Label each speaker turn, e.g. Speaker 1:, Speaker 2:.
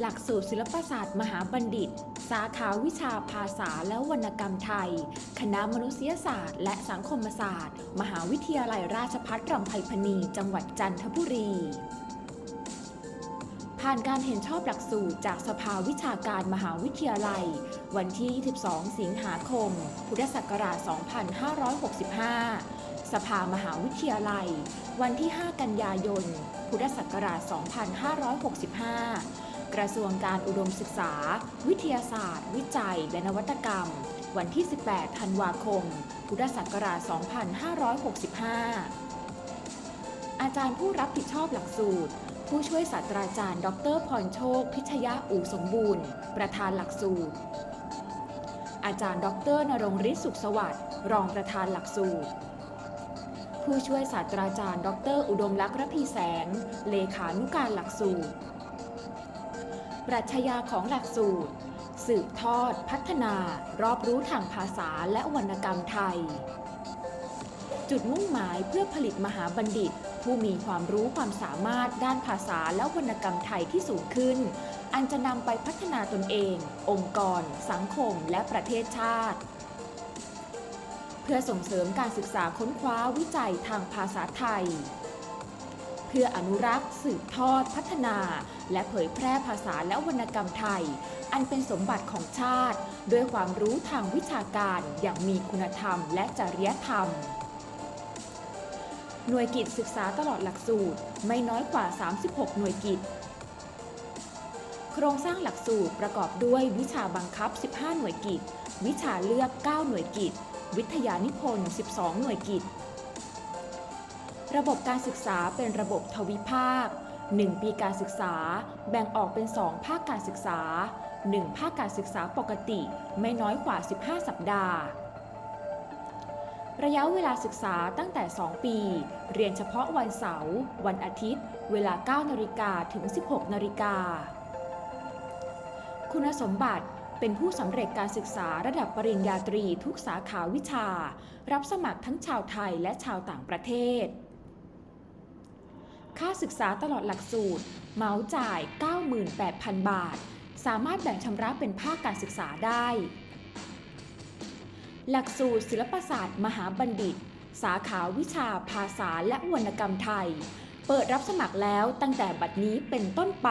Speaker 1: หลักสูตรศิลปศาสตร์มหาบัณฑิต สาขาวิชาภาษาและวรรณกรรมไทย คณะมนุษยศาสตร์ และสังคมศาสตร์ มหาวิทยาลัยราชภัฏรำไพพณีจังหวัดจันทบุรี ผ่านการเห็นชอบหลักสูตรจากสภาวิชาการมหาวิทยาลัย วันที่ 22 สิงหาคม พุทธศักราช 2565 สภามหาวิทยาลัย วันที่ 5 กันยายน พุทธศักราช 2565 กระทรวงการอุดมศึกษา วิทยาศาสตร์ วิจัย และนวัตกรรม วันที่ 18 ธันวาคม พุทธศักราช 2565 อาจารย์ผู้รับผิดชอบหลักสูตร ผู้ช่วยศาสตราจารย์ ดรพรโชค พิชยะอู่สมบูรณ์ ประธานหลักสูตร อาจารย์ ดรนรงฤทธิ์สุขสวัสดิ์ รองประธานหลักสูตรผู้ช่วยศาสตราจารย์ ดร อุดมลักษณ์ระพีแสง เลขานุการหลักสูตร ปรัชญาของหลักสูตร สืบทอด พัฒนา รอบรู้ทางภาษาและวรรณกรรมไทย จุดมุ่งหมายเพื่อผลิตมหาบัณฑิต ผู้มีความรู้ความสามารถด้านภาษาและวรรณกรรมไทยที่สูงขึ้น อันจะนำไปพัฒนาตนเอง องค์กร สังคม และประเทศชาติเพื่อส่งเสริมการศึกษาค้นคว้าวิจัยทางภาษาไทย พื่ออนุรักษ์ สืบทอด พัฒนา และเผยแพร่ภาษาและวรรณกรรมไทย อันเป็นสมบัติของชาติ ด้วยความรู้ทางวิชาการอย่างมีคุณธรรมและจริยธรรม หน่วยกิจศึกษาตลอดหลักสูตรไม่น้อยกว่า 36 หน่วยกิจโครงสร้างหลักสูตรประกอบด้วยวิชาบังคับ 15 หน่วยกิจ วิชาเลือก 9 หน่วยกิจ วิทยานิพนธ์ 12 หน่วยกิจ ระบบการศึกษาเป็นระบบทวิภาค 1 ปีการศึกษา แบ่งออกเป็น 2 ภาคการศึกษา 1 ภาคการศึกษาปกติไม่น้อยกว่า 15 สัปดาห์ ระยะเวลาศึกษาตั้งแต่ 2 ปี เรียนเฉพาะวันเสาร์ วันอาทิตย์ เวลา 9นาฬิกาถึง 16นาฬิกา คุณสมบัติเป็นผู้สำเร็จการศึกษาระดับปริญญาตรีทุกสาขาวิชา รับสมัครทั้งชาวไทยและชาวต่างประเทศ ค่าศึกษาตลอดหลักสูตร เมาจ่าย 98,000 บาท สามารถแบ่งชำระเป็นภาคการศึกษาได้ หลักสูตรศิลปศาสตร์ มหาบัณฑิต สาขาวิชาภาษาและวรรณกรรมไทย เปิดรับสมัครแล้วตั้งแต่บัดนี้เป็นต้นไป